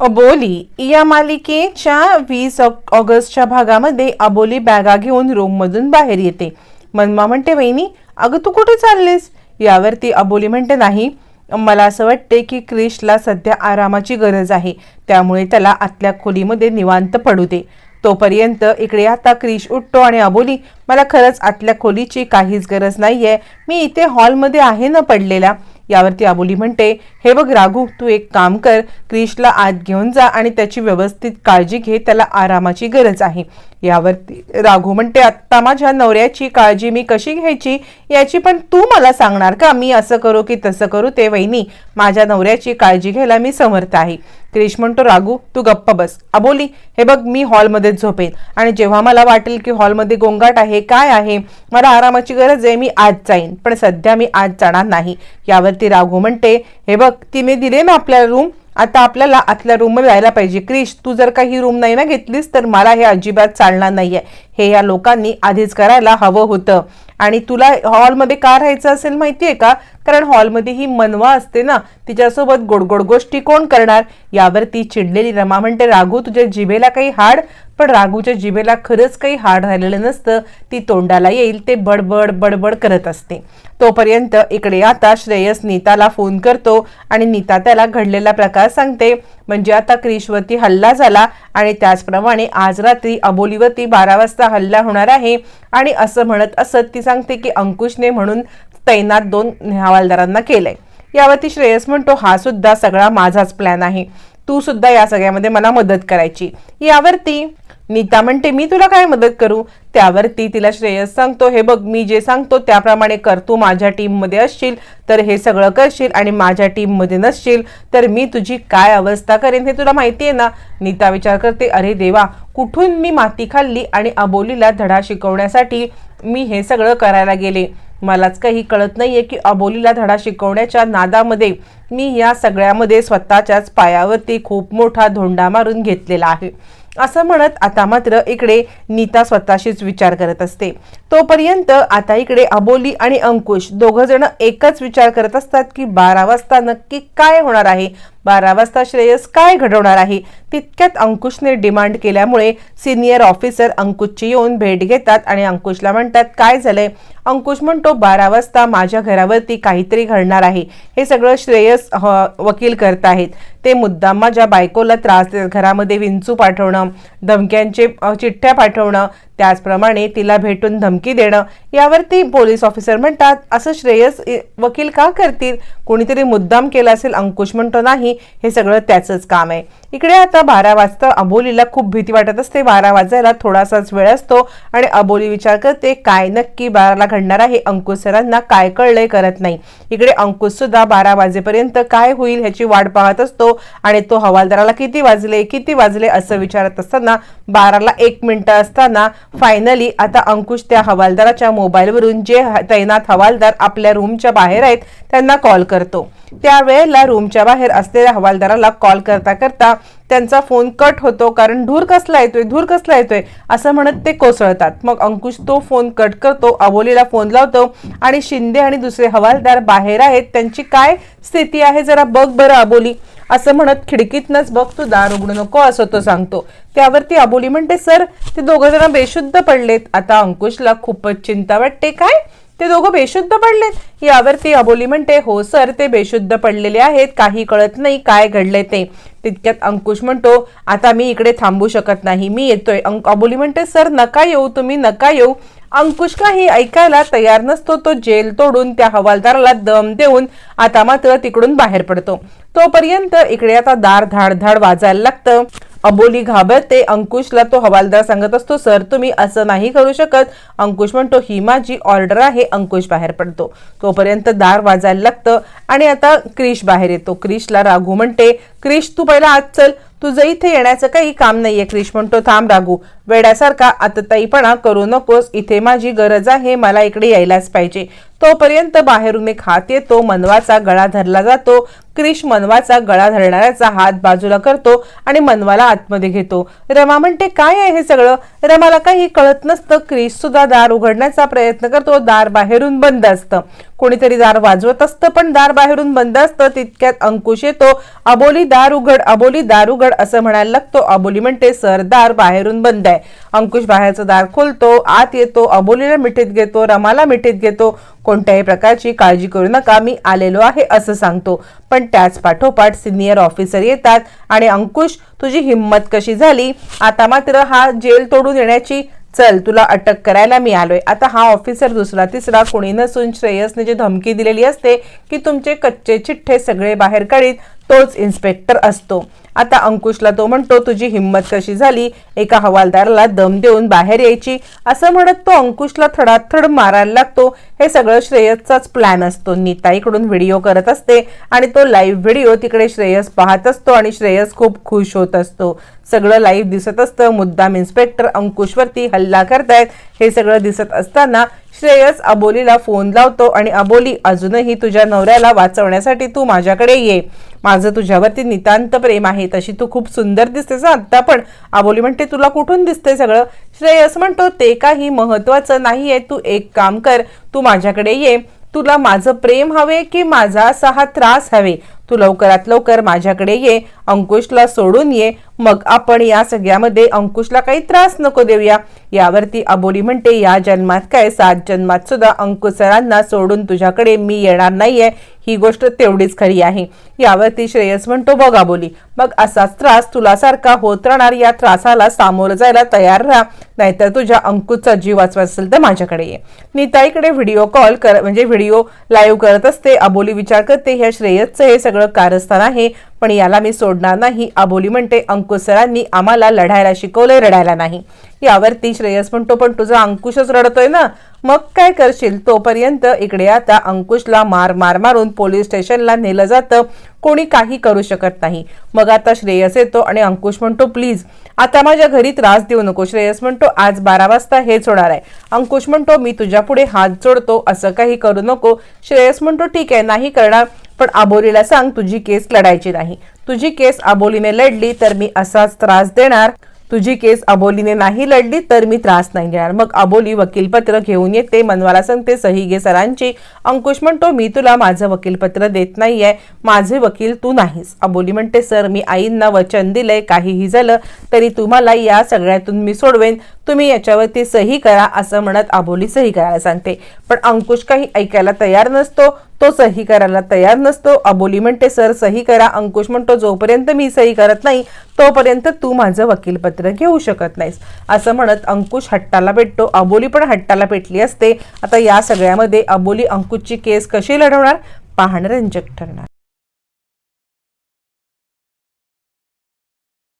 अबोली या मालिकेच्या वीस ऑग- ऑगस्टच्या भागामध्ये अबोली बॅगा घेऊन रूममधून बाहेर येते. मनमा म्हणते वहिनी अगं तू कुठे चाललीस? यावरती अबोली म्हणते नाही. मला असं वाटते की क्रिशला सध्या आरामाची गरज आहे. त्यामुळे त्याला आतल्या खोलीमध्ये निवांत पडू दे. तोपर्यंत इकडे आता क्रिश उठतो आणि अबोली मला खरंच आतल्या खोलीची काहीच गरज नाही आहे मी इथे हॉलमध्ये आहे ना पडलेला यावरती अबोली म्हणते हे बघ राघू तू एक काम कर क्रिशला आत घेऊन जा आणि त्याची व्यवस्थित काळजी घे त्याला आरामाची गरज आहे. यावरती राघू म्हणते आत्ता माझ्या नवऱ्याची काळजी मी कशी घ्यायची? याची पण तू मला सांगणार का? मी असं करू की तसं करू ते वहिनी माझ्या नवऱ्याची काळजी घ्यायला मी समर्थ आहे. क्रिश म्हणतो राघू तू गप्प बस. अबोली हे बघ मी हॉलमध्येच झोपेन. आणि जेव्हा मला वाटेल की हॉलमध्ये गोंगाट आहे काय आहे मला आरामाची गरज आहे मी आज जाईन. पण सध्या मी आज जाणार नाही. यावरती राघू म्हणते हे बघ ती मी दिले ना आपल्या रूम आता आपल्याला आतल्या रूममध्ये जायला पाहिजे. क्रिश तू जर का ही रूम नाही ना घेतलीस तर मला हे अजिबात चालणार नाहीये. हे या लोकांनी आधीच करायला हवं होतं. आणि तुला हॉलमध्ये का राहायचं असेल माहितीये का? कारण हॉलमध्ये ही मनवा असते ना तिच्यासोबत गोडगोड गोष्टी कोण करणार? यावरती चिडलेली रमा म्हणते राघू तुझ्या जिभेला काही हाड? पण राघूच्या जिभेला खरंच काही हाड राहिलेलं नसतं. ती तोंडाला येईल ते बडबड बडबड करत असते. तोपर्यंत इकडे आता श्रेयस नीताला फोन करतो आणि नीता त्याला घडलेला प्रकार सांगते. म्हणजे आता क्रिशवरती हल्ला झाला आणि त्याचप्रमाणे आज रात्री अबोलीवरती बारा वाजता हल्ला होणार आहे. आणि असं म्हणत असत ती सांगते की अंकुशने म्हणून तैनात दोन हवालदारांना केलंय. यावरती श्रेयस म्हणतो हा सुद्धा सगळा माझाच प्लॅन आहे. तू सुद्धा या सगळ्यामध्ये मला मदत करायची. यावरती नीता म्हणते मी तुला काय मदत करू? त्यावरती तिला श्रेयस सांगतो हे बघ मी जे सांगतो त्याप्रमाणे कर तू माझ्या टीममध्ये असशील तर हे सगळं करशील आणि माझ्या टीममध्ये नसशील तर मी तुझी काय अवस्था करेन हे तुला माहिती आहे ना? नीता विचार करते अरे देवा कुठून मी माती खाल्ली आणि अबोलीला धडा शिकवण्यासाठी मी हे सगळं करायला गेले? मलाच काही कळत नाहीये की अबोलीला धडा शिकवण्याच्या नादामध्ये मी या सगळ्यामध्ये स्वतःच्याच पायावरती खूप मोठा धोंडा मारून घेतलेला आहे. असं म्हणत आता मात्र इकडे नीता स्वतःशीच विचार करत असते. तोपर्यंत आता इकडे अबोली आणि अंकुश दोघ जण एकच विचार करत असतात की बारा वाजता नक्की काय होणार आहे? बारा वाजता श्रेयस काय घडवणार आहे? तितक्यात अंकुशने डिमांड केल्यामुळे सिनियर ऑफिसर अंकुशची येऊन भेट घेतात आणि अंकुशला म्हणतात काय झालंय? अंकुश म्हणतो बारा वाजता माझ्या घरावरती काहीतरी घडणार आहे. हे सगळं श्रेयस ह, वकील करत आहेत. ते मुद्दाम माझ्या बायकोला त्रास देतात घरामध्ये विंचू पाठवणं धमक्यांचे चिठ्ठ्या पाठवणं त्याचप्रमाणे तिला भेटून धमकी देणं यावरती पोलीस ऑफिसर म्हणतात असं श्रेयस वकील का करतील? कोणीतरी मुद्दाम केला असेल अंकुश म्हणतो नाही हे सगळं त्याचंच काम आहे. इकडे आता बारा वाजता अबोलीला खूप भीती वाटत असते. बारा वाजायला थोडासाच वेळ असतो आणि अबोली विचार करते काय नक्की बाराला घडणार आहे? अंकुश सरांना काय कळलंय करत नाही. इकडे अंकुश सुद्धा बारा वाजेपर्यंत काय होईल ह्याची वाट पाहत असतो आणि तो हवालदाराला किती वाजले? किती वाजले? असं विचारत असताना बाराला एक मिनिटं असताना फायनली आता अंकुश त्या हवालदाराच्या मोबाईलवरून जे तैनात हवालदार आपल्या रूमच्या बाहेर आहेत त्यांना कॉल करतो. त्यावेळेला रूमच्या बाहेर असलेल्या हवालदाराला कॉल करता करता त्यांचा फोन कट होतो. कारण धूर कसला येतोय? धूर कसला येतोय? असं म्हणत ते कोसळतात. मग अंकुश तो फोन कट करतो अबोलीला फोन लावतो आणि शिंदे आणि दुसरे हवालदार बाहेर आहेत. त्यांची काय स्थिती आहे जरा बघ बरं अबोली. असं म्हणत खिडकीतनच बघ तू दार उघडू नको असं तो सांगतो. त्यावरती अबोली म्हणते सर ते दोघं जण बेशुद्ध पडलेत. आता अंकुशला खूपच चिंता वाटते. काय? ते दोघं बेशुद्ध पडलेत यावरती अबोली म्हणते हो सर ते बेशुद्ध पडलेले आहेत. काही कळत नाही काय घडले ते. तितक्यात अंकुश म्हणतो आता मी इकडे थांबू शकत नाही. मी येतोय. अंक अबोली म्हणते सर नका येऊ. तुम्ही नका येऊ. अंकुश काही ऐकायला तयार नसतो. तो जेल तोडून त्या हवालदाराला दम देऊन आता मात्र तिकडून बाहेर पडतो. तोपर्यंत इकडे आता दार धाड धाड वाजायला लागतं. अबोली घाबरते. अंकुशला तो हवालदार सांगत असतो सर तुम्ही असं नाही करू शकत. अंकुश म्हणतो ही माझी ऑर्डर आहे. अंकुश बाहेर पडतो. तोपर्यंत दार वाजायला लागतं आणि आता क्रिश बाहेर येतो. क्रिशला राघू म्हणते क्रिश तू पहिला आत चल. तुझं इथे येण्याचं काही काम नाहीये. क्रिश म्हणतो थांब राघू. वेड्यासारखा आतताईपणा करू नकोस. इथे माझी गरज आहे मला इकडे यायलाच पाहिजे. तोपर्यंत बाहेरून एक हात येतो मनवाचा गळा धरला जातो. क्रिश मनवाचा गळा धरणाऱ्याचा हात बाजूला करतो आणि मनवाला आतमध्ये घेतो. रमा म्हणते काय आहे हे सगळं? रमाला काही कळत नसतं. क्रिश सुद्धा दार उघडण्याचा प्रयत्न करतो. दार बाहेरून बंद असतं. कोणीतरी दार वाजवत असतं पण दार बाहेरून बंद असतं. तितक्यात अंकुश येतो. अबोली दार उघड अबोली दार उघड असं म्हणायला लागतो. अबोली म्हणते सर दार बाहेरून बंद आहे. अंकुश बाहेरचं दार खोलतो आत येतो अबोलीला मिठीत घेतो रमाला मिठीत घेतो. कोणत्याही प्रकारची काळजी करू नका मी आलेलो आहे असं सांगतो. पण त्याच पाठोपाठ सिनियर ऑफिसर येतात आणि अंकुश तुझी हिंमत कशी झाली? आता मात्र हा जेल तोडून येण्याची चल तुला अटक करायला मी आलोय. आता हा ऑफिसर दुसरा तिसरा कोणी नसून श्रेयसने जी धमकी दिलेली असते की तुमचे कच्चे चिठ्ठे सगळे बाहेर काढीत तोच इन्स्पेक्टर असतो. आता अंकुशला तो म्हणतो तुझी हिंमत कशी झाली? एका हवालदाराला दम देऊन बाहेर यायची. असं म्हणत तो अंकुशला थडाथड मारायला लागतो. हे सगळं श्रेयसचाच प्लॅन असतो. नीताईकडून व्हिडिओ करत असते आणि तो लाईव्ह व्हिडिओ तिकडे श्रेयस पाहत असतो आणि श्रेयस खूप खुश होत असतो. सगळं लाईव्ह दिसत असतं. मुद्दाम इन्स्पेक्टर अंकुशवरती हल्ला करतायत. हे सगळं दिसत असताना श्रेयस अबोलीला फोन लावतो आणि अबोली अजूनही तुझ्या नवऱ्याला वाचवण्यासाठी तू माझ्याकडे ये. माझं तुझ्यावरती नितांत प्रेम आहे. तशी तू खूप सुंदर दिसतेस हं आत्ता पण. अबोली म्हणते तुला कुठून दिसते सगळं? श्रेयस म्हणतो ते काही महत्वाचं आहे तू एक काम कर. तू माझ्याकडे ये. तुला माझं प्रेम हवे की माझा असा हा त्रास हवे. तू लवकरात लवकर माझ्याकडे ये. अंकुशला सोडून ये. मग आपण या सगळ्यामध्ये अंकुशला काही त्रास नको देऊया. यावरती अबोली म्हणते या जन्मात काय? सात जन्मात सुद्धा अंकुश सरांना सोडून तुझ्याकडे मी येणार नाहीये. ही गोष्ट तेवढीच खरी आहे. यावरती श्रेयस म्हणतो बघ अबोली मग असाच त्रास तुला सारखा होत राहणार. या त्रासाला सामोरं जायला तयार राहा. नाहीतर तुझ्या अंकुशचा जीव वाचवा असेल तर माझ्याकडे ये. नीताईकडे व्हिडिओ कॉल कर म्हणजे व्हिडिओ लाईव्ह करत असते. अबोली विचार करते ह्या श्रेयसचं हे सगळं कारस्थान आहे. पण याला मी सोडणार नाही. अबोली म्हणते अंकुश सरांनी आम्हाला लढायला शिकवलंय रडायला नाही. यावरती श्रेयस म्हणतो पण तुझा अंकुशच रडतोय ना. मग काय करशील? तोपर्यंत इकडे आता अंकुशला मार मार मारून पोलीस स्टेशनला नेलं जातं. कोणी काही करू शकत नाही. मग आता श्रेयस येतो आणि अंकुश म्हणतो प्लीज आता माझ्या घरी त्रास देऊ नको. श्रेयस म्हणतो आज बारा वाजता हेच होणार आहे. अंकुश म्हणतो मी तुझ्या पुढे हात जोडतो असं काही करू नको. श्रेयस म्हणतो ठीक आहे नाही करणार. पण आबोलीला सांग तुझी केस लढायची नाही. तुझी केस आबोलीने लढली तर मी असाच त्रास देणार. तुझी केस अबोलीने नाही लढली तर मी त्रास नाही घेणार मग अबोली वकीलपत्र घेऊन येते. मनवाला सांगते सही घे सरांची. अंकुश म्हणतो मी तुला माझं वकीलपत्र देत नाहीये. माझे वकील तू नाहीस. अबोली म्हणते सर मी आईंना वचन दिलंय. काहीही झालं तरी तुम्हाला या सगळ्यातून मी सोडवेन. तुम्ही याच्यावरती सही करा असं म्हणत अबोली सही करायला सांगते. पण अंकुश काही ऐकायला तयार नसतो तो सही करायला तयार नसतो. अबोली म्हणते सर सही करा. अंकुश म्हणतो जोपर्यंत मी सही करत नाही तोपर्यंत तू माझं वकीलपत्र घेऊ शकत नाहीस. असं म्हणत अंकुश हट्टाला पेटतो अबोली पण हट्टाला पेटली असते. आता या सगळ्यामध्ये अबोली अंकुशची केस कशी लढवणार? पाहणं रंजक ठरणार.